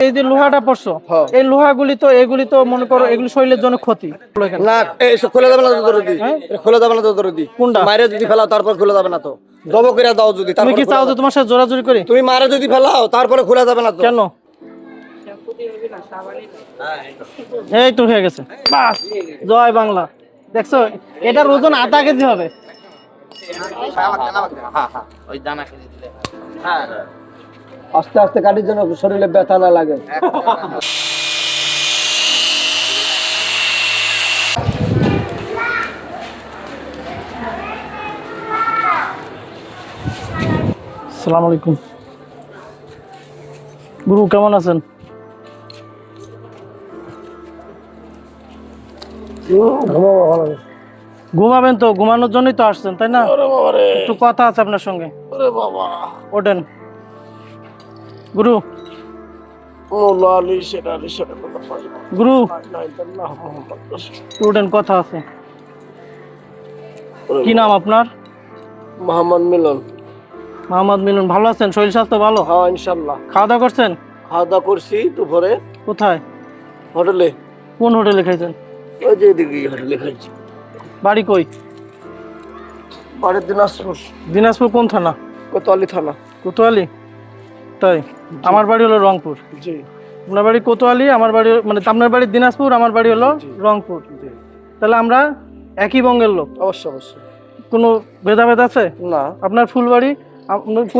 এই যে লোহাটা পড়ছো হ্যাঁ। এই লোহাগুলি তো এগুলি তো মনে করো এগুলি শরীরের জন্য ক্ষতি। না এসব খোলা যাবে না তো দরদি হ্যাঁ? খোলা যাবে না তো দরদি কোনটা? মারে যদি ফেলাও তারপর খোলা যাবে না তো। দব করে দাও যদি তুমি কি চাও যে তোমার সাথে জোরাজুরি করি? তুমি মারে যদি ফেলাও তারপরে খোলা যাবে না তো। কেন? এই তো হয়ে গেছে। বাস জয় বাংলা। দেখছ এটার ওজন আধা কেজি হবে। আস্তে আস্তে কাটির জন্য শরীরে ব্যথা না লাগে। সালাম আলাইকুম। গুরু কেমন আছেন? ঘুমাবেন তো ঘুমানোর জন্যই তো আসছেন তাই না? একটু কথা আছে আপনার সঙ্গে। ওঠেন। গুরু। গুরু। উঠেন কথা আছে। কি নাম আপনার? মোহাম্মদ মিলন। মোহাম্মদ মিলন ভালো আছেন? শরীর স্বাস্থ্য ভালো? হ্যাঁ ইনশাল্লাহ খাওয়া দাওয়া করছেন? খাওয়া দাওয়া করছি দুপুরে। কোথায়? হোটেলে। কোন হোটেলে খাইছেন? ওই যে এদিকে হোটেলে খাইছি। বাড়ি কই? বাড়ির দিন আসব দিনাজপুর কোন থানা? কোতোয়ালি থানা। কোতোয়ালি। তাই। আমার বাড়ি হলো রংপুর। জি। আপনার বাড়ি কোতোয়ালি আমার বাড়ি মানে আপনার বাড়ি দিনাজপুর আমার বাড়ি হলো রংপুর। তাহলে আমরা একই বঙ্গের লোক। অবশ্যই অবশ্যই। কোনো ভেদাভেদ আছে? না। আপনার ফুলবাড়ি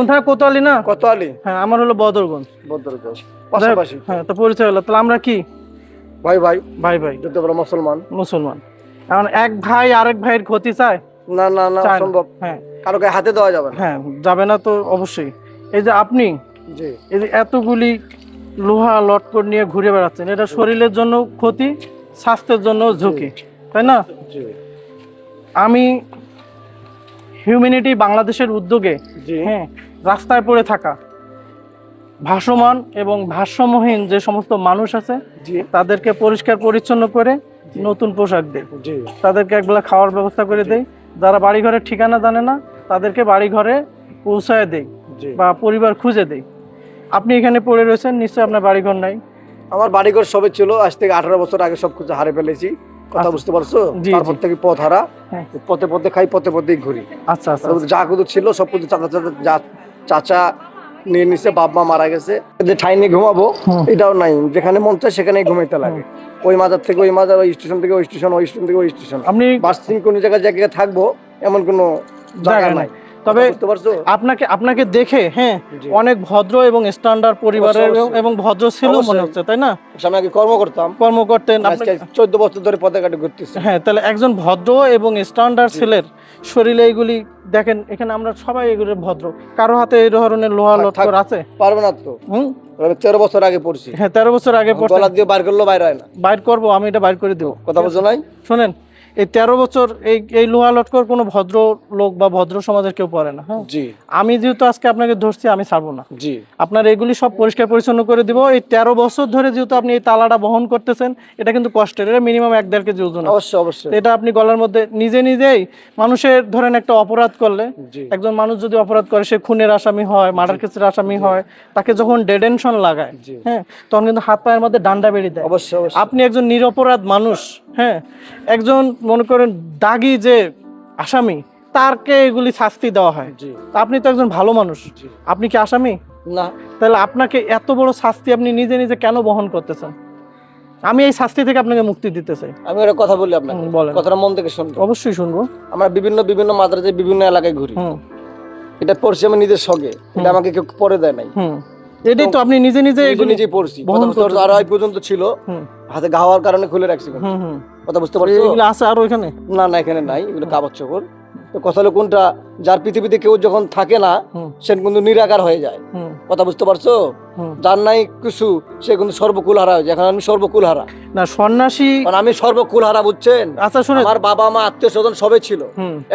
থানা? কোতোয়ালি না? কোতোয়ালি। হ্যাঁ আমার হলো বদরগঞ্জ। বদরগঞ্জ পাশাপাশি। হ্যাঁ তো পরিচয় হলো। তাহলে আমরা কি? ভাই ভাই। ভাই ভাই। যত বড় মুসলমান। মুসলমান। এখন এক ভাই আরেক ভাইয়ের ক্ষতি চায়? না না না সম্ভব। হ্যাঁ। কারও গায়ে হাতে দেওয়া যাবে না। হ্যাঁ যাবে না তো অবশ্যই। এই যে আপনি এই যে এতগুলি লোহা লটকট নিয়ে ঘুরে বেড়াচ্ছেন এটা শরীরের জন্য ক্ষতি স্বাস্থ্যের জন্য ঝুঁকি তাই না? আমি হিউম্যানিটি বাংলাদেশের উদ্যোগে হ্যাঁ রাস্তায় পড়ে থাকা ভাসমান এবং ভারসাম্যহীন যে সমস্ত মানুষ আছে তাদেরকে পরিষ্কার পরিচ্ছন্ন করে নতুন পোশাক দেয় তাদেরকে একবেলা খাওয়ার ব্যবস্থা করে দেয় যারা বাড়ি ঘরের ঠিকানা জানে না তাদেরকে বাড়ি ঘরে পৌঁছায় দেয় বা পরিবার খুঁজে দেয় আপনি এখানে পড়ে রয়েছেন নিশ্চয়ই আপনার বাড়িঘর নাই। আমার বাড়িঘর সবে ছিল আজ থেকে আঠারো বছর আগে সব কিছু হারে ফেলেছি। কথা আচ্ছা। বুঝতে পারছ? তারপর থেকে পথ হারা। হ্যাঁ। পথে পথে খাই পথে পথেই ঘুরি। আচ্ছা আচ্ছা যা কিছু ছিল সব কিছু চাচা চাচা চাচা নিয়ে নিছে বাপ মা মারা গেছে। যে ঠাই নিয়ে ঘুমাবো এটাও নাই। যেখানে মন চায় সেখানেই ঘুমাইতে লাগে। ওই মাজার থেকে ওই মাজার ওই স্টেশন থেকে ওই স্টেশন ওই স্টেশন থেকে ওই স্টেশন আপনি বাসিং কোন জায়গায় জায়গায় থাকব এমন কোনো জায়গা নাই। তবে আপনাকে আপনাকে দেখে হ্যাঁ অনেক ভদ্র এবং স্ট্যান্ডার্ড পরিবারের এবং- ভদ্র ছিল মনে হচ্ছে তাই না? আমি আগে কর্ম করতাম। কর্ম করতেন চোদ্দ বছর ধরে পথে ঘাটে ঘুরতেছি। হ্যাঁ তাহলে একজন ভদ্র এবং স্ট্যান্ডার্ড ছেলের শরীরে এগুলি দেখেন এখানে আমরা সবাই এগুলো ভদ্র। কারও হাতে এই ধরনের লোহা লটকর আছে? পারবে না তো। হুম? তেরো বছর আগে পড়ছি। হ্যাঁ তেরো বছর আগে দিয়ে বার করলেও বাইরে হয় না। বাইর করব আমি এটা বাইর করে দেবো। কথা বলছো নাই? শোনেন এই তেরো বছর এই এই লোহা লটকর কোনো ভদ্র লোক বা ভদ্র সমাজের কেউ পড়ে না হ্যাঁ? জি। আমি যেহেতু আজকে আপনাকে ধরছি আমি ছাড়বো না। জি। আপনার এগুলি সব পরিষ্কার পরিচ্ছন্ন করে দিব। এই তেরো বছর ধরে যেহেতু আপনি এই তালাটা বহন করতেছেন এটা কিন্তু কষ্টের। এটা মিনিমাম এক দেড় কেজি ওজন। অবশ্যই অবশ্যই। এটা আপনি গলার মধ্যে নিজে নিজেই মানুষের ধরেন একটা অপরাধ করলে একজন মানুষ যদি অপরাধ করে সে খুনের আসামি হয় মার্ডার কেসের আসামি হয় তাকে যখন ডেডেনশন লাগায় হ্যাঁ তখন কিন্তু হাত পায়ের মধ্যে ডান্ডা বেরিয়ে দেয় অবশ্যই। আপনি একজন নিরপরাধ মানুষ হ্যাঁ একজন মনে করেন দাগি যে আসামি তারকে এগুলি শাস্তি দেওয়া হয়। আপনি তো একজন ভালো মানুষ। আপনি কি আসামি? না। তাহলে আপনাকে এত বড় শাস্তি আপনি নিজে নিজে কেন বহন করতেছেন? আমি এই শাস্তি থেকে আপনাকে মুক্তি দিতে চাই। আমি একটা কথা বলি আপনাকে। বলেন। কথাটা মন থেকে শুনব। অবশ্যই শুনব। আমরা বিভিন্ন বিভিন্ন মাদ্রাসায় বিভিন্ন এলাকায় ঘুরি। এটা পড়ছি আমি নিজের সঙ্গে এটা আমাকে কেউ পরে দেয় নাই। এটাই তো আপনি নিজে নিজে নিজে পড়ছি। আর আই পর্যন্ত ছিল। হাতে ঘা হওয়ার কারণে খুলে রাখছি কথা বুঝতে পারছ? এগুলো আছে আর ওখানে না না এখানে নাই। এগুলো কাপড় চোপড়। কথা হলো কোনটা? যার পৃথিবীতে কেউ যখন থাকে না সে কিন্তু নিরাকার হয়ে যায়। কথা বুঝতে পারছ? যার নাই কিছু সে কিন্তু সর্বকুল হারা হয়ে যায়। এখন আমি সর্বকুল হারা না সন্ন্যাসী কারণ আমি সর্বকুল হারা বুঝছেন? আচ্ছা শুনে আমার বাবা মা আত্মীয় স্বজন সবে ছিল।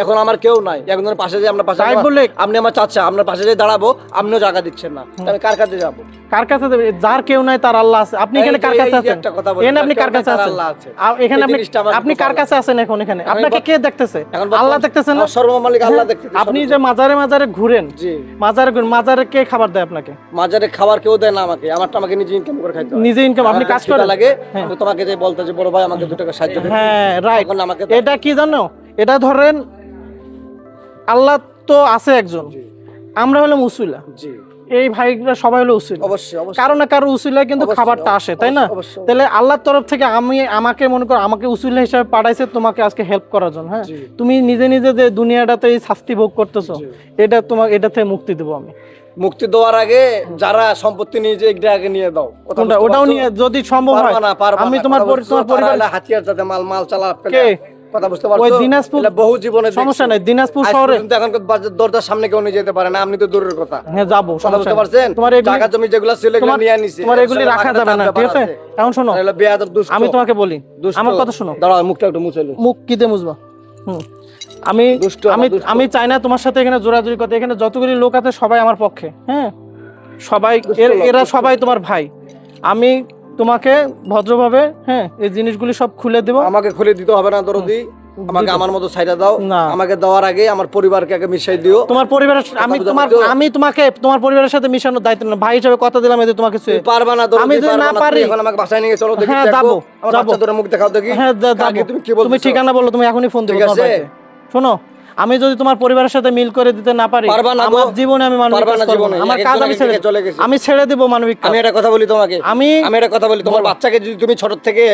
এখন আমার কেউ নাই। একজনের পাশে যে আমরা পাশে তাই বলে আপনি আমার চাচা আপনার পাশে যে দাঁড়াবো আপনিও জায়গা দিচ্ছেন না। আমি কার কাছে যাব? কার কাছে দেবে? যার কেউ নাই তার আল্লাহ আছে। আপনি এখানে কার কাছে আছেন? একটা কথা বলি, এখানে আপনি কার কাছে আছেন? আল্লাহ আছে। এখানে আপনি আপনি কার কাছে আছেন এখন এখানে? আপনাকে কে দেখতেছে? আল্লাহ না? সর্বমালিক আল্লাহ দেখতে আপনি যে মাজারে মাজারে ঘুরেন জি। মাজারে ঘুরেন মাজারে কে খাবার দেয় আপনাকে? মাঝারে খাবার কেউ দেয় না আমাকে। আমারটা আমাকে নিজে ইনকাম করে খাইতে নিজে ইনকাম আপনি কাজ করেন। লাগে হ্যাঁ। তোমাকে যে বলতে যে বড় ভাই আমাকে দু টাকা সাহায্য হ্যাঁ রাইট আমাকে এটা কি জানো? এটা ধরেন আল্লাহ তো আছে একজন। আমরা হলাম উসুলা। জি। এই ভাইরা সবাই হলো উসুলা। অবশ্যই কারও না কারও উসুলায় কিন্তু খাবারটা আসে তাই না। তাহলে আল্লাহর তরফ থেকে আমি আমাকে মনে করো আমাকে উসুল্লা হিসাবে পাঠাইছে তোমাকে আজকে হেল্প করার জন্য হ্যাঁ? তুমি নিজে নিজে যে দুনিয়াটাতে এই শাস্তি ভোগ করতেছো এটা তোমার এটা থেকে মুক্তি দেবো আমি। মুক্তি দেওয়ার আগে যারা সম্পত্তি নিয়ে যে এটা আগে নিয়ে দাও ওটাও নিয়ে যদি সম্ভব হয় আমি তোমার? তোমার পরিবার হাতিয়ার যাতে মাল মাল চালা? কথা বুঝতে পারছ? ওই দিনাজপুর- বহু জীবনে সমস্যা নাই দিনাজপুর শহরে। এখন দরজার সামনে কেউ নিয়ে যেতে পারে না আপনি তো দূরের কথা। হ্যাঁ যাব কথা বুঝতে পারছেন? তোমার টাকা জমি যেগুলো ছিল এগুলো নিয়ে নিছি তোমার এগুলি রাখা যাবে না ঠিক আছে? এখন শোনো আমি তোমাকে বলি আমার কথা শোনো। দাঁড়াও মুখটা একটু মুছে। মুখ কিতে মুজবা হুম। আমি আমি আমি চাই না তোমার সাথে এখানে জোরাজুরি করতে। এখানে যতগুলি লোক আছে সবাই আমার পক্ষে হ্যাঁ? সবাই এরা সবাই তোমার ভাই। আমি তোমাকে ভদ্রভাবে হ্যাঁ এই জিনিসগুলি সব খুলে দেবো আমাকে খুলে দিতে হবে না দরদি আমাকে আমার মতো সাইডা দাও না। আমাকে দেওয়ার আগে আমার পরিবারকে আগে মিশাই দিও তোমার পরিবারের আমি তোমার আমি তোমাকে তোমার পরিবারের সাথে মিশানোর দায়িত্ব না ভাই হিসেবে কথা দিলাম এদের তোমাকে তুমি পারবা না দরদি আমি যদি না পারি- এখন আমাকে বাসায় নিয়ে চলো দেখি হ্যাঁ, দেখো। যাব, আমার। বাচ্চা ধরে মুখ দেখাও দেখি হ্যাঁ যাব। তুমি কি বলছো তুমি ঠিকানা বলো তুমি এখনই ফোন দেবো ঠিক আছে? শোনো আমি যদি তোমার পরিবারের সাথে মিল করে দিতে না পারি। আমার জীবনে আমি মানবিক কাজ না। না। আমার কাজ আমি ছেড়ে চলে গেছে। আমি ছেড়ে দেবো মানবিক আমি একটা কথা বলি তোমাকে। আমি আমি একটা কথা বলি। তোমার বাচ্চাকে যদি তুমি ছোট থেকে।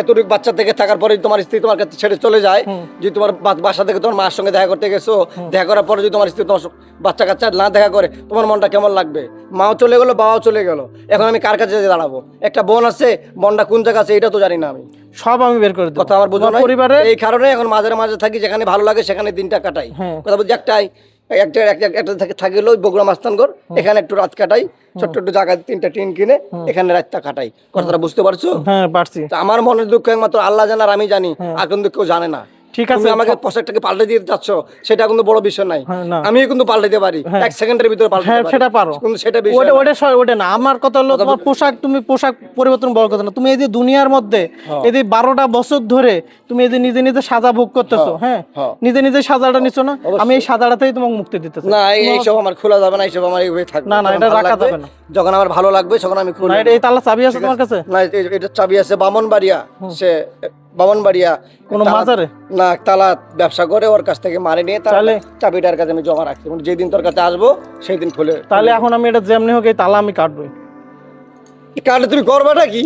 এতটুকু বাচ্চা থেকে থাকার পরে তোমার স্ত্রী তোমার কাছে ছেড়ে চলে যায়। যদি তোমার বাসা থেকে তোমার মার সঙ্গে দেখা করতে গেছো দেখা করার পরে যদি তোমার স্ত্রী তোমার বাচ্চা কাচ্চা না দেখা করে তোমার মনটা কেমন লাগবে? মাও চলে গেলো বাবাও চলে গেল। এখন আমি কার কাছে দাঁড়াবো? একটা বোন আছে বোনটা কোন জায়গা আছে এটা তো জানি না আমি। সব আমি বের করে দেবো। কথা আমার বোঝো পরিবারে এই কারণে এখন মাঝে মাঝে থাকি যেখানে ভালো লাগে সেখানে দিনটা কাটাই। হ্যাঁ। কথা বলছি একটাই একটা একটা- থেকে থাকিলো বগুড়া মাস্তানগর এখানে একটু রাত কাটাই ছোট্ট একটু জায়গা তিনটা টিন কিনে এখানে রাতটা কাটাই। কথাটা বুঝতে পারছ? হ্যাঁ পারছি। আমার মনের দুঃখ একমাত্র আল্লাহ জানার আমি জানি আর কিন্তু কেউ জানে না। ঠিক আছে। আমাকে পোশাকটাকে পাল্টে দিতে চাচ্ছ সেটা কিন্তু বড় বিষয় নাই। হ্যাঁ, আমি কিন্তু পাল্টাতে পারি। এক সেকেন্ডের ভিতরে পাল্টাতে হ্যাঁ পারি। সেটা পারো। কিন্তু সেটা বিষয় ওটা না। ওটা ওটা না। আমার কথা হলো তোমার পোশাক তুমি পোশাক পরিবর্তন বড় কথা না। তুমি এই যে দুনিয়ার মধ্যে হ্যাঁ। এই যে বারোটা বছর ধরে তুমি এই যে নিজে নিজে সাজা ভোগ করতেছো হ্যাঁ হ্যাঁ। নিজে নিজে সাজাটা নিচ্ছ না? আমি এই সাজাটাতেই তোমাকে মুক্তি দিতে চাই। না এই- এইসব আমার খোলা যাবে না এইসব আমার এইভাবে থাকবে। না, না, এটা রাখা যাবে না। যখন আমার ভালো লাগবে তখন আমি খুলে না এই তালা চাবি আছে তোমার কাছে? না এটা চাবি আছে বামনবাড়িয়া। সে বামনবাড়িয়া কোনো মাজারে? না তালা ব্যবসা করে ওর কাছ থেকে মারে নিয়ে তাহলে? চাবিটার কাছে আমি জমা রাখছি। মানে যেদিন তোর কাছে আসব সেই দিন খুলে তাহলে এখন আমি এটা যেমনি হোক এই তালা আমি কাটবই। কাটে তুমি করবাটা কি?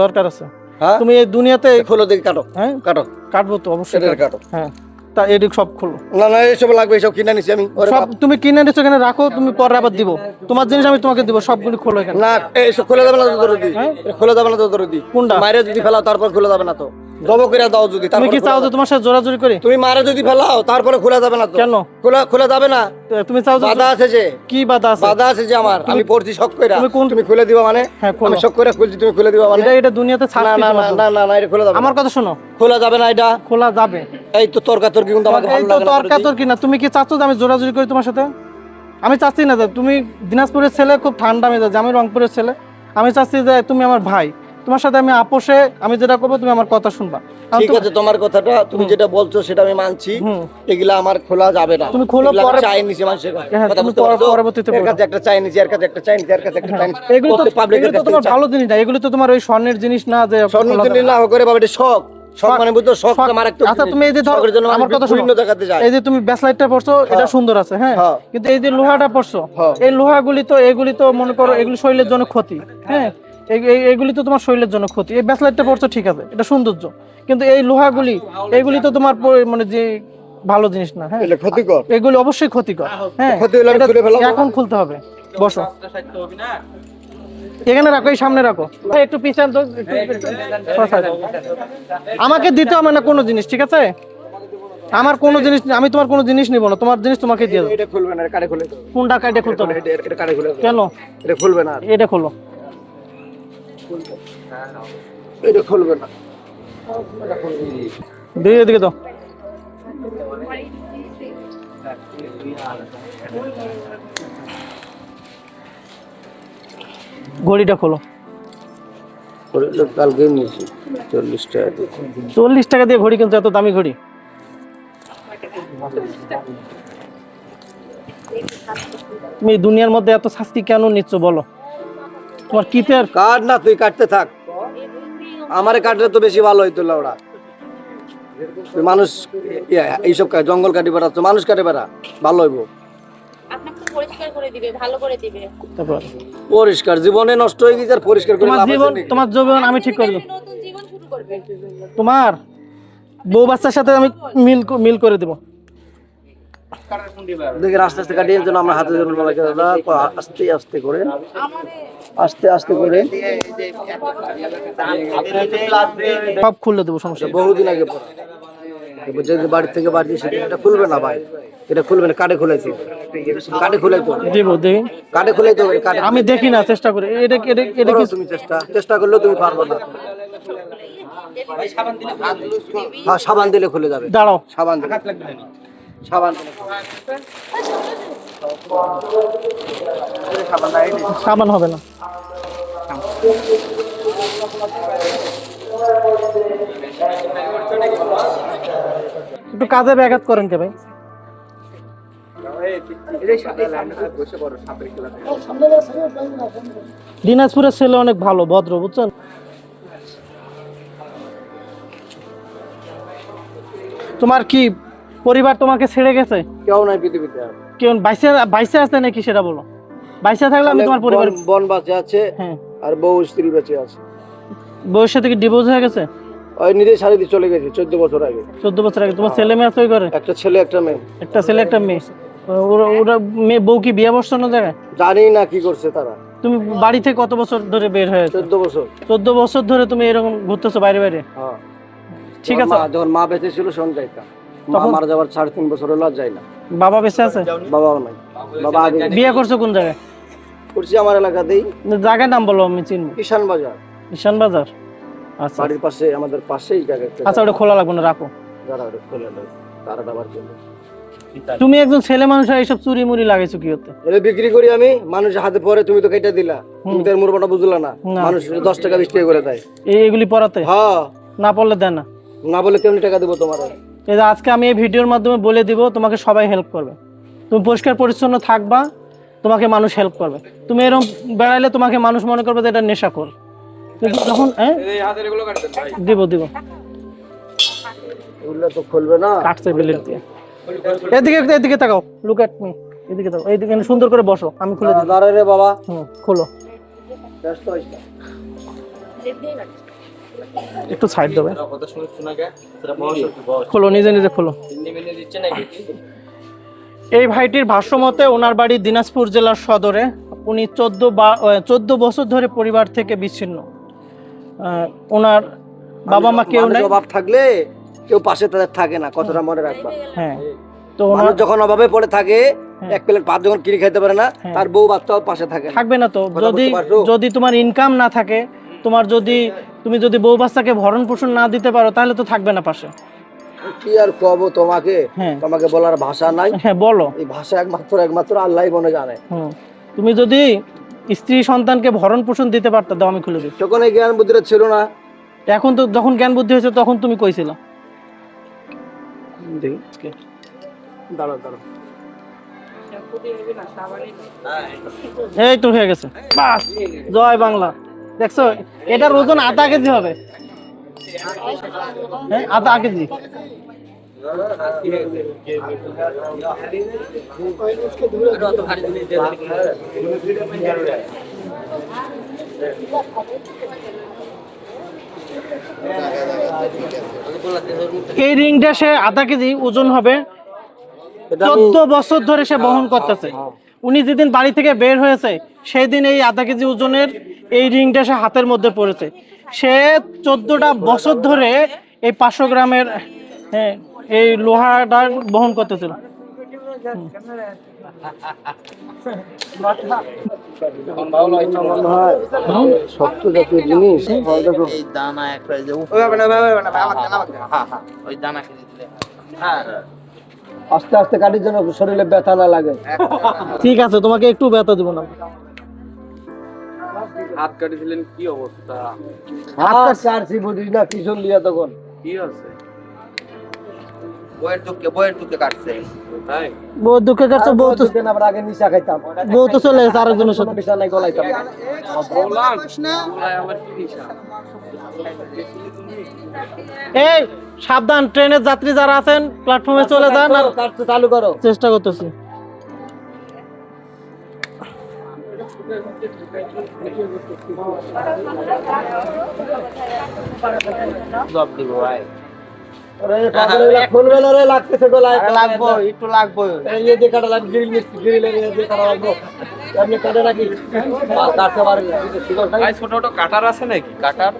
দরকার আছে। হ্যাঁ? তুমি এই দুনিয়াতে খোলো দেখি কাটো হ্যাঁ? কাটো। কাটবো তো অবশ্যই কাটবো। কাটো। হ্যাঁ। তা এদিক সব খোলো। না না এইসব লাগবে এইসব কিনে নিছি আমি। সব তুমি কিনে নিচ্ছ এখানে রাখো তুমি পরে আবার দিব। তোমার জিনিস আমি তোমাকে দিব সবগুলি খোলো এখানে। না এইসব খুলে যাবে না তো দরদি? খুলে যাবে না তো দরদি কোনটা? মারে যদি ফেলাও তারপর খুলে যাবে না তো। জব করে দাও যদি তুমি কি চাও যে তোমার সাথে জোরাজুরি করি? তুমি মারে যদি ফেলাও তারপরে খোলা যাবে না তো। কেন? খোলা খোলা যাবে না। তুমি চাও যে বাধা আছে যে। কি বাধা আছে? বাধা আছে যে আমার। আমি পড়ছি শখ করে তুমি কোন- তুমি খুলে দিবা মানে? হ্যাঁ, আমি শখ করে খুলছি তুমি খুলে দিবা মানে? এটা এটা দুনিয়াতে ছাড় না না না না না এটা খোলা যাবে আমার কথা শোনো। খোলা যাবে না এটা। খোলা যাবে। এই তো তর্কা তর্কি কিন্তু আমাকে ভালো লাগে না তর্কা দরদি। না। তুমি কি চাচ্ছ যে আমি জোরাজুরি করি তোমার সাথে? আমি চাচ্ছি না যে তুমি দিনাজপুরের ছেলে খুব ঠান্ডা মেজাজ। আমি রংপুরের ছেলে। আমি চাচ্ছি যে তুমি আমার ভাই। তোমার সাথে আমি আপোষে আমি যেটা করব তুমি আমার কথা শুনবা। ঠিক আছে তোমার কথাটা তুমি যেটা বলছো সেটা আমি মানছি। এগুলা আমার খোলা যাবে না। তুমি খোলো পরে- চাই নিছি মানুষের হ্যাঁ, কথা বুঝতে পারছ? পরবর্তীতে এর কাছে একটা চাই নিছি এর কাছে একটা চাই নিছি এর কাছে একটা চাই নিছি এগুলো তো এগুলো তো তোমার ভালো জিনিস না এগুলো তো তোমার ওই স্বর্ণের জিনিস না যে স্বর্ণ জিনিস না করে বাবা এটা শখ মানে আচ্ছা তুমি এই যে আমার কথা শোনো। এই যে তুমি ব্যাসলাইটটা পড়ছো এটা সুন্দর আছে হ্যাঁ? হ্যাঁ। কিন্তু এই যে লোহাটা পড়ছো হ্যাঁ। এই লোহাগুলি তো এগুলি তো মনে করো এগুলি শরীরের জন্য ক্ষতি হ্যাঁ? এই- এই- তো তোমার শরীরের জন্য ক্ষতি। এই ব্যাসলাইটটা পড়ছো ঠিক আছে এটা সৌন্দর্য। কিন্তু এই লোহাগুলি এগুলি তো তোমার মানে যে ভালো জিনিস না হ্যাঁ? এটা ক্ষতিকর। এগুলি অবশ্যই ক্ষতিকর হ্যাঁ ক্ষতি হলে খুলে ফেলাবো। এখন খুলতে হবে। বসো। এখানে রাখো এই সামনে রাখো। একটু পিছান তো আমাকে দিতে হবে না কোনো জিনিস ঠিক আছে? আমার কোনো জিনিস আমি তোমার কোনো জিনিস নিব না তোমার জিনিস তোমাকে দিয়ে দেবো। এটা খুলবে না এটা কাটে খুলে কোনটা কাটে খুলতে হবে? এটা এটা কাটে খুলে কেন? এটা খুলবে না এটা খোলো। এটা খুলবে না। দিয়ে এদিকে দাও ঘড়িটা খোলো। কালকে নিয়েছি চল্লিশ টাকা দিয়ে। চল্লিশ টাকা দিয়ে ঘড়ি কিনছো এত দামি ঘড়ি? তুমি দুনিয়ার মধ্যে এত শাস্তি কেন নিচ্ছ বলো। তোমার কিপের কাট না তুই কাটতে থাক। আমারে কাটলে তো বেশি ভালো হইতো ওরা মানুষ এইসব জঙ্গল কাটি বেড়াচ্ছ মানুষ কাটে বেড়া ভালো হইব। পরিষ্কার করে দিবে ভালো করে দিবে। তারপর? পরিষ্কার জীবনে নষ্ট হয়ে গেছে আর পরিষ্কার করে তোমার জীবন তোমার জীবন আমি ঠিক করে দেবো। আপনি নতুন জীবন শুরু করবে তোমার বউ বাচ্চার সাথে আমি মিল মিল করে দেবো। দেখি আস্তে আস্তে কাটিয়ে যেন আমরা হাতে বলা আস্তে আস্তে করে আস্তে আস্তে করে। সব খুলে দেবো সমস্যা বহুদিন আগে যদি বাড়ি থেকে বাড়ি সেটা এটা খুলবে না ভাই? এটা খুলবে না কাটে খুলেছে কাটে খুলে তো দেবো দেখি। কাটে খুলে তো কাটে আমি দেখি না চেষ্টা করি। এটা এটা এটা কি তুমি চেষ্টা। চেষ্টা করলেও তুমি পারবে না। হ্যাঁ সাবান দিলে খুলে যাবে। দাঁড়াও। সাবান দিলে। সাবান হবে না। একটু কাজে ব্যাঘাত করেন কে ভাই? দিনাজপুরের ছেলে অনেক ভালো, ভদ্র, বুঝছেন? তোমার কি পরিবার তোমাকে ছেড়ে গেছে? কেউ নাই পৃথিবীতে আর। কেউ বাইসে বাইসে আছে নাকি সেটা বলো? বাইসে থাকলে আমি তোমার পরিবার বন- বন বাঁচে আছে হ্যাঁ। আর বউ স্ত্রী বেঁচে আছে। বউয়ের সাথে কি ডিভোর্স হয়ে গেছে? ওই নিজে শাড়ি দিয়ে চলে গেছে চোদ্দ বছর আগে। চোদ্দ বছর আগে। তোমার ছেলে মেয়ে আছে ওই করে একটা ছেলে একটা মেয়ে। একটা ছেলে একটা মেয়ে। ওরা ওরা মেয়ে বউ কি বিয়ে বসছে না জায়গায় জানি না কি করছে তারা। তুমি বাড়ি থেকে কত বছর ধরে বের হয়েছে? চোদ্দ বছর। চোদ্দ বছর ধরে তুমি এরকম ঘুরতেছো বাইরে বাইরে? হ্যাঁ। ঠিক যখন আছে। মা- যখন মা বেঁচে ছিল মা তখন- মারা যাওয়ার সাড়ে তিন বছর হলো যাই না। বাবা বেঁচে আছে? বাবাও নাই। বাবা আগে বিয়ে করছ কোন জায়গায়? করছি আমার এলাকাতেই। জায়গার নাম বলো আমি চিনবো। কিষান বাজার। ঈশান বাজার? আচ্ছা। বাড়ির পাশে আমাদের পাশেই জায়গা আচ্ছা ওটা খোলা লাগবে না রাখো। যারা ওটা খুলে দেয় তারা আবার তুমি একজন ছেলে মানুষ এইসব চুরি মুড়ি লাগাইছো কি হতে? এটা বিক্রি করি আমি মানুষ হাতে পরে তুমি তো কেটে দিলা। তুমি তো মুরবাটা বুঝলা না। মানুষ দশ টাকা বিশ টাকা করে দেয়। এই এগুলি পড়াতে হ্যাঁ। না পড়লে দেয় না? না বলে কেমনি টাকা দেবো তোমার? এই যে আজকে আমি এই ভিডিওর মাধ্যমে বলে দিব তোমাকে সবাই হেল্প করবে। তুমি পরিষ্কার পরিচ্ছন্ন থাকবা তোমাকে মানুষ হেল্প করবে। তুমি এরকম বেড়াইলে তোমাকে মানুষ মনে করবে যে এটা নেশা কর যখন হ্যাঁ? দিব দিব। তো খুলবে না। কাটছে বিলেট দিয়ে। এদিকে এদিকে তাকাও। লুক এট মি এদিকে তাকাও। এইদিকে সুন্দর করে বসো। আমি খুলে দিই দাঁড়ায় রে বাবা। হুম খোলো। ব্যস্ত হইস না। একটু সাইড দেবে খোলো নিজে নিজে খোলো। এই ভাইটির ভাষ্য মতে ওনার বাড়ি দিনাজপুর জেলার সদরে। উনি চোদ্দ বা চোদ্দ বছর ধরে পরিবার থেকে বিচ্ছিন্ন। ওনার বাবা মা কেউ নেই। অভাব থাকলে কেউ পাশে তাদের থাকে না কতটা মনে রাখবা। হ্যাঁ। তো ওনার মানুষ যখন অভাবে পড়ে থাকে এক প্লেট ভাত যখন কিনে খাইতে পারে না হ্যাঁ। তার বউ বাচ্চাও পাশে থাকে থাকবে না তো। যদি যদি তোমার ইনকাম না থাকে তোমার যদি তুমি যদি বউ বাচ্চাকে ভরণ পোষণ না দিতে পারো তাহলে তো থাকবে না পাশে। কি আর কব তোমাকে? হ্যাঁ। তোমাকে বলার ভাষা নাই। হ্যাঁ বলো। এই ভাষা একমাত্র একমাত্র আল্লাহ মনে জানে। তুমি যদি স্ত্রী সন্তানকে ভরণ পোষণ দিতে পারতে দাও আমি খুলে দিই। তখন এই জ্ঞান বুদ্ধিটা ছিল না। এখন তো যখন জ্ঞান বুদ্ধি হয়েছে তখন তুমি কইছিল। দাঁড়াও দাঁড়াও। এই তো হয়ে গেছে। বাস। জয় বাংলা। দেখছ এটার ওজন আধা কেজি হবে। হ্যাঁ আধা কেজি। এই রিংটা সে আধা কেজি ওজন হবে। চোদ্দ বছর ধরে সে বহন করতেছে। উনি যেদিন বাড়ি থেকে বের হয়েছে সেই দিন এই আধা কেজি ওজনের এই রিংটা সে হাতের মধ্যে পড়েছে। সে চোদ্দটা বছর ধরে এই পাঁচশো গ্রামের হ্যাঁ, এই লোহাটা বহন করতেছিল। শক্ত জাতীয় জিনিস দানা একটা যে উপ- ওই দানা খেতে দিলে হ্যাঁ আস্তে আস্তে কাটির জন্য শরীরে ব্যথা না লাগে। ঠিক আছে তোমাকে একটু ব্যথা দেবো না। হাত কাটি দিলেন কি অবস্থা? হাত কাটছি বুঝিস না দিয়া তখন। কি আছে বইয়ের দুঃখে বইয়ের দুঃখে কাটছে। তাই? বউ দুঃখে কাছে বউ তো দুদিন আবার আগে নিশা খাইতাম। বউ তো চলে গেছে আরেকজনের সাথে। নিশা নাই গলাইতাম বললাম বলায় কি নিশা এই সাবধান ট্রেনের যাত্রী যারা আছেন প্ল্যাটফর্মে চলে যান আর চালু করো। চেষ্টা করতেছি। জব দিব ভাই। লাগতেছে গলায় লাগবো একটু লাগবো। এই যে কাটা লাগবে গ্রিল মিস্ত্রি গ্রিলের এই দিয়ে কাটা লাগবে। আপনি কাটে নাকি? কাটতে পারেন ভাই ছোট ছোট কাটার আছে নাকি? কাটার?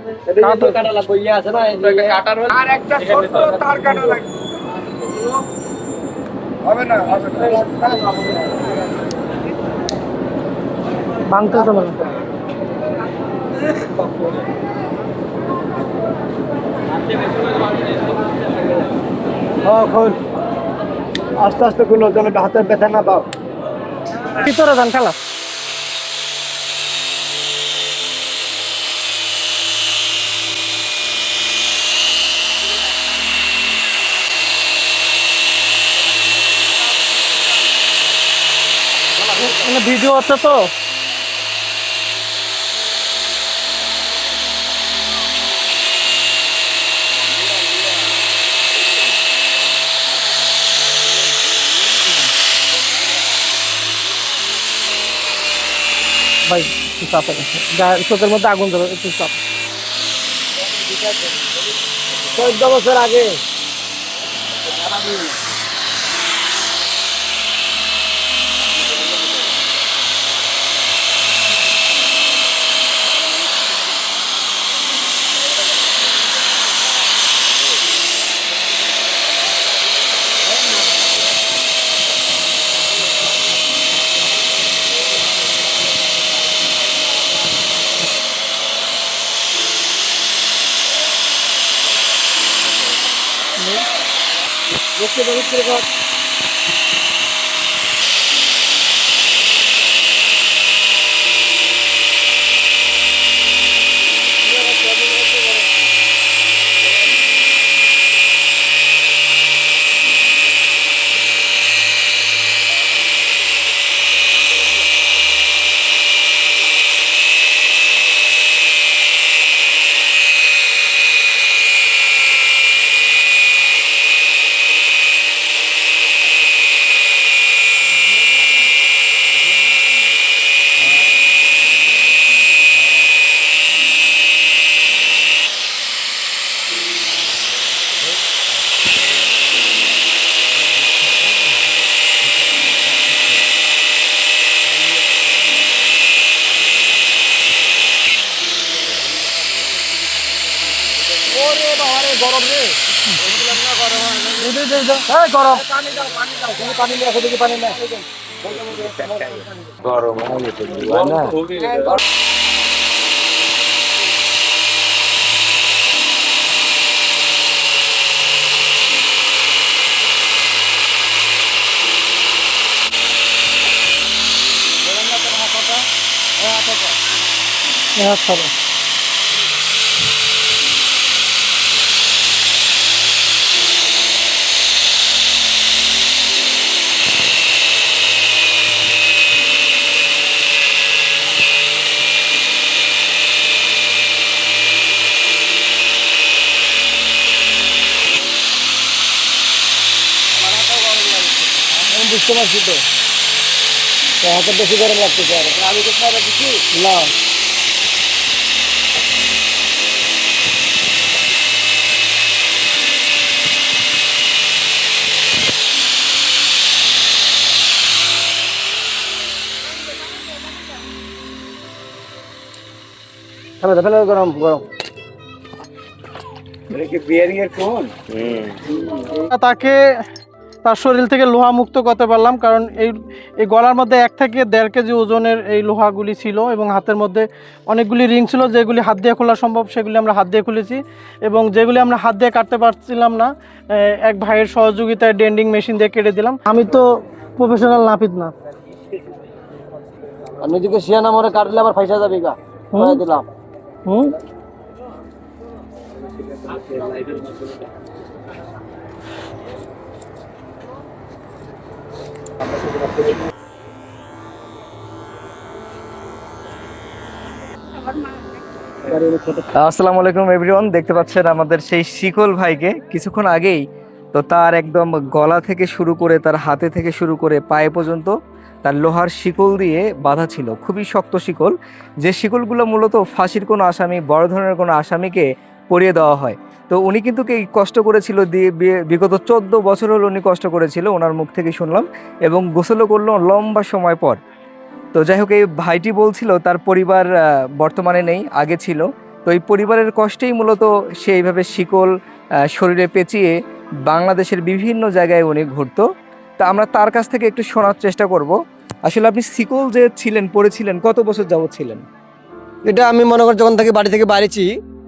কাটা কাটা লাগবে ইয়ে আছে না কাটার আর একটা ছোট তার কাটা লাগবে। হবে না হবে না। মানে এখন আস্তে আস্তে খুলো যেন হাতের ব্যথা না পাও। ভিতরে যান খেলা। মানে ভিডিও আছে তো? ভাই একটু চোখের মধ্যে আগুন ধরো একটু চাপ চোদ্দ বছর আগে এই গরম। পানি নিয়ে আসো দেখি পানি নেই হ্যাঁ ছাড়ো আমি বুঝতে পারছি তো তো হাতে বেশি গরম লাগতেছে আর। আমি তো খাবার দিচ্ছি না। ফেলে দাও, ফেলে গরম গরম। তাকে তার শরীর থেকে লোহা মুক্ত করতে পারলাম কারণ এই এই গলার মধ্যে এক থেকে দেড় কেজি ওজনের এই লোহাগুলি ছিল এবং হাতের মধ্যে অনেকগুলি রিং ছিল যেগুলি হাত দিয়ে খোলা সম্ভব সেগুলি আমরা হাত দিয়ে খুলেছি এবং যেগুলি আমরা হাত দিয়ে কাটতে পারছিলাম না এক ভাইয়ের সহযোগিতায় ডেন্ডিং মেশিন দিয়ে কেটে দিলাম। আমি তো প্রফেশনাল নাপিত না। মরে কাটলে আবার ফাইসা যাবে গা? দিলাম। হুম। আসসালামু আলাইকুম এভরিওয়ান দেখতে পাচ্ছেন আমাদের সেই শিকল ভাইকে। কিছুক্ষণ আগেই তো তার একদম গলা থেকে শুরু করে, তার হাতে থেকে শুরু করে পায়ে পর্যন্ত তার লোহার শিকল দিয়ে বাঁধা ছিল। খুবই শক্ত শিকল। যে শিকলগুলো মূলত ফাঁসির কোনো আসামি, বড় ধরনের কোনো আসামিকে পরিয়ে দেওয়া হয় তো উনি কিন্তু এই কষ্ট করেছিল দিয়ে বিগত চোদ্দ বছর হলো উনি কষ্ট করেছিল, ওনার মুখ থেকে শুনলাম এবং গোসলও করল লম্বা সময় পর। তো যাই হোক, এই ভাইটি বলছিল তার পরিবার বর্তমানে নেই, আগে ছিল। তো এই পরিবারের কষ্টেই মূলত সে এইভাবে শিকল শরীরে পেঁচিয়ে বাংলাদেশের বিভিন্ন জায়গায় উনি ঘুরতো। তা আমরা তার কাছ থেকে একটু শোনার চেষ্টা করব। আসলে আপনি শিকল যে ছিলেন, পড়েছিলেন, কত বছর যাবত ছিলেন? এটা আমি মনে করি যখন থেকে বাড়ি থেকে বাড়িছি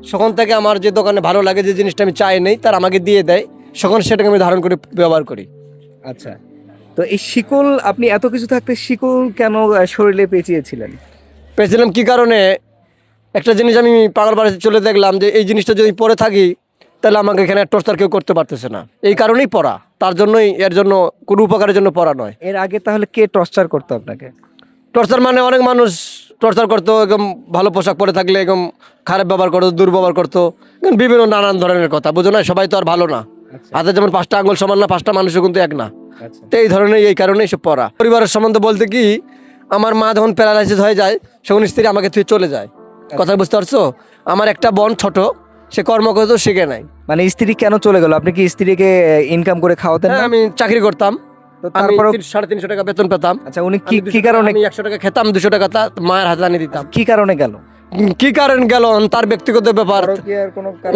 তখন থেকে আমার যে দোকানে ভালো লাগে যে জিনিসটা আমি চাই নেই তার আমাকে দিয়ে দেয় সখন সেটাকে আমি ধারণ করে ব্যবহার করি। আচ্ছা। তো এই শিকল আপনি এত কিছু থাকতে শিকল কেন শরীরে পেঁচিয়েছিলেন? পেয়েছিলাম কি কারণে? একটা জিনিস আমি পাগল বাড়িতে চলে দেখলাম যে এই জিনিসটা যদি পরে থাকি তাহলে আমাকে এখানে টর্চার কেউ করতে পারতেছে না। এই কারণেই পড়া। তার জন্যই এর জন্য কোনো উপকারের জন্য পড়া নয়। এর আগে তাহলে কে টর্চার করতো আপনাকে? টর্চার মানে অনেক মানুষ টর্চার করতো একদম ভালো পোশাক পরে থাকলে একদম খারাপ ব্যবহার করতো দুর্ব্যবহার করতো। বিভিন্ন নানান ধরনের কথা বুঝো না? সবাই তো আর ভালো না। আচ্ছা। হাতে যেমন পাঁচটা আঙুল সমান না পাঁচটা মানুষও কিন্তু এক না। আচ্ছা। তো এই ধরনের এই কারণেই সব পড়া। পরিবারের সম্বন্ধে বলতে কি আমার মা যখন প্যারালাইসিস হয়ে যায় তখন স্ত্রী আমাকে থুয়ে চলে যায়। কথা বুঝতে পারছ? আমার একটা বোন ছোট সে কর্ম করতো শিখে নাই। মানে স্ত্রী কেন চলে গেল? আপনি কি স্ত্রীকে ইনকাম করে খাওয়াতেন হ্যাঁ, আমি চাকরি করতাম। তো সাড়ে তিনশো টাকা বেতন পেতাম। আচ্ছা উনি কি কি কারণে একশো টাকা খেতাম দুশো টাকা তা মায়ের হাতে আনিয়ে দিতাম। কি কারণে গেল? কি কারণ গেল? তার ব্যক্তিগত ব্যাপার।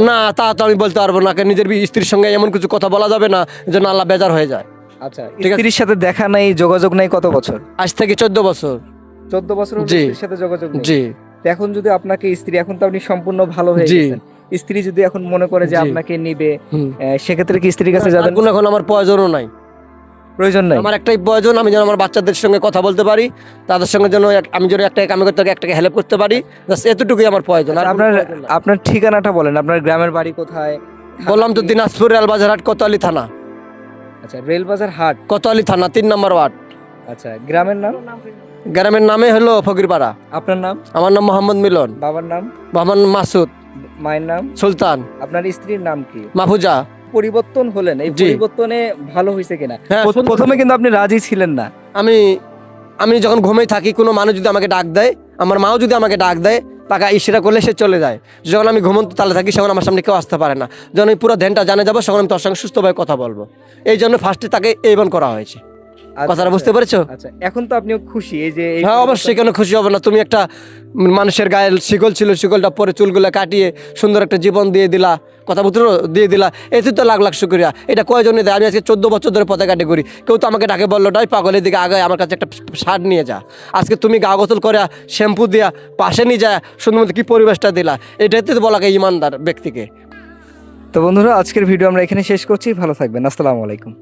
না তা তো আমি বলতে পারব না নিজের স্ত্রীর সঙ্গে এমন কিছু কথা বলা যাবে না যেন আল্লাহ বেজার হয়ে যায়। আচ্ছা স্ত্রীর সাথে দেখা নাই যোগাযোগ নাই কত বছর? আজ থেকে চোদ্দ বছর। চোদ্দ বছর। স্ত্রীর সাথে যোগাযোগ জি। এখন যদি আপনাকে স্ত্রী এখন তো আপনি সম্পূর্ণ ভালো হয়ে। গেছেন। স্ত্রী যদি এখন মনে করে যে আপনাকে নিবে সেক্ষেত্রে কি স্ত্রীর কাছে যাবেন? এখন আমার প্রয়োজনও নাই। প্রয়োজন নাই। আমার একটাই প্রয়োজন আমি যেন আমার বাচ্চাদের সঙ্গে কথা বলতে পারি তাদের সঙ্গে যেন আমি যেন একটা কামে করতে পারি, একটাকে হেল্প করতে পারি Just এতটুকুই আমার প্রয়োজন। আর আপনার আপনার ঠিকানাটা বলেন আপনার গ্রামের বাড়ি কোথায়? বললাম তো দিনাজপুর আলবাজারহাট কোতোয়ালি থানা। আচ্ছা রেলবাজার হাট। কোতোয়ালি থানা তিন নম্বর ওয়ার্ড। আচ্ছা গ্রামের নাম? গ্রামের নামে হলো ফকিরপাড়া। আপনার নাম? আমার নাম মোহাম্মদ মিলন। বাবার নাম? বাবার মাসুদ। মায়ের নাম? সুলতান। আপনার স্ত্রীর নাম কি? মাহফুজা। পরিবর্তন হলেন এই জি। পরিবর্তনে ভালো হয়েছে কিনা? হ্যাঁ, প্রথ-। প্রথমে কিন্তু আপনি রাজি ছিলেন না। আমি আমি যখন ঘুমে থাকি কোনো মানুষ যদি আমাকে ডাক দেয় আমার মাও যদি আমাকে ডাক দেয় তাকে ইশারা করলে সে চলে যায়। যখন আমি ঘুমন্ত তালে থাকি সেখানে আমার সামনে কেউ আসতে পারে না। যখন আমি পুরো ধ্যানটা জানে যাব তখন আমি তোর সঙ্গে সুস্থভাবে কথা বলব। এই জন্য ফার্স্টে তাকে এইবন করা হয়েছে। কথাটা বুঝতে পেরেছ? আচ্ছা এখন তো আপনিও খুশি এই যে হ্যাঁ অবশ্যই কেন খুশি হবে না? তুমি একটা মানুষের গায়ে শিকল ছিল শিকলটা পরে চুলগুলো কাটিয়ে সুন্দর একটা জীবন দিয়ে দিলা কথা বুঝতে দিয়ে দিলা। এতে তো লাখ লাখ শুক্রিয়া। এটা কয়জনে দেয় আমি আজকে চোদ্দ বছর ধরে পথে কাটে করি কেউ তো আমাকে ডাকে বলল ডাই পাগলের দিকে আগে আমার কাছে একটা শার্ট নিয়ে যা। আজকে তুমি গা গোসল করে শ্যাম্পু দিয়া পাশে নিয়ে যা সুন্দর কি পরিবেশটা দিলা? এটাতে তো বলা ইমানদার ব্যক্তিকে। তো বন্ধুরা আজকের ভিডিও আমরা এখানে শেষ করছি। ভালো থাকবেন। আসসালামু আলাইকুম।